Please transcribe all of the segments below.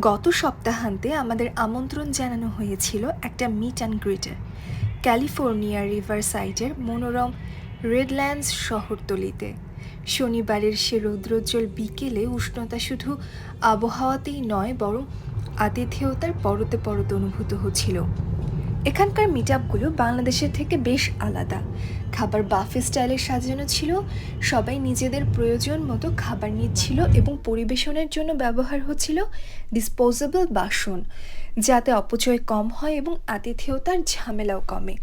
গত সপ্তাহান্তে আমাদের আমন্ত্রণ জানানো হয়েছিল একটা মিট অ্যান্ড গ্রিটের ক্যালিফোর্নিয়া রিভার সাইডের মনোরম রেডল্যান্ডস শহরতলিতে। শনিবারের সে রৌদ্রোজ্জ্বল বিকেলে উষ্ণতা শুধু আবহাওয়াতেই নয়, বরং আতিথেয়তার পরতে পরতে অনুভূত হচ্ছিল। এখানকার মিট বাংলাদেশের থেকে বেশ আলাদা। খাবার বাফে স্টাইলে সাজানো ছিল, সবাই নিজেদের প্রয়োজন মতো খাবার নিচ্ছিল এবং পরিবেশনের জন্য ব্যবহার হচ্ছিল ডিসপোজেবল বাসন, যাতে অপচয় কম হয় এবং আতিথেয়তার ঝামেলাও কমে।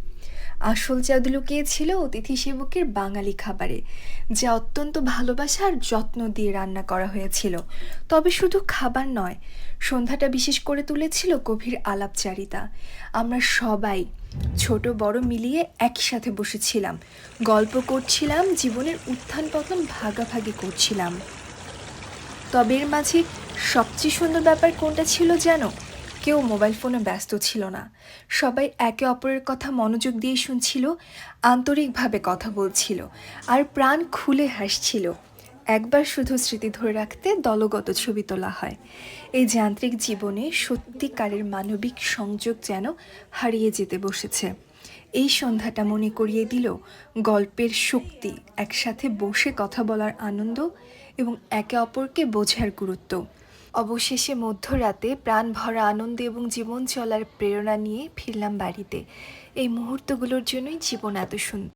আসল জাদু লুকিয়েছিল অতিথি সেবকের বাঙালি খাবারে, যা অত্যন্ত ভালোবাসা আর যত্ন দিয়ে রান্না করা হয়েছিল। তবে শুধু খাবার নয়, সন্ধ্যাটা বিশেষ করে তুলেছিল গভীর আলাপচারিতা। আমরা সবাই, ছোট বড় মিলিয়ে একসাথে বসেছিলাম, গল্প করছিলাম, জীবনের উত্থান পতন ভাগাভাগি করছিলাম। তবে এর মাঝে সবচেয়ে সুন্দর ব্যাপার কোনটা ছিল জানো? কেউ মোবাইল ফোনে ব্যস্ত ছিল না। সবাই একে অপরের কথা মনোযোগ দিয়ে শুনছিল, আন্তরিকভাবে কথা বলছিল আর প্রাণ খুলে হাসছিল। একবার শুধু স্মৃতি ধরে রাখতে দলগত ছবি তোলা হয়। এই যান্ত্রিক জীবনে সত্যিকারের মানবিক সংযোগ যেন হারিয়ে যেতে বসেছে। এই সন্ধ্যাটা মনে করিয়ে দিল, গল্পের শক্তি, একসাথে বসে কথা বলার আনন্দ এবং একে অপরকে বোঝার গুরুত্ব। অবশেষে মধ্যরাতে প্রাণ ভরা আনন্দ এবং জীবন চলার প্রেরণা নিয়ে ফিরলাম বাড়িতে। এই মুহূর্তগুলোর জন্যই জীবন এত সুন্দর।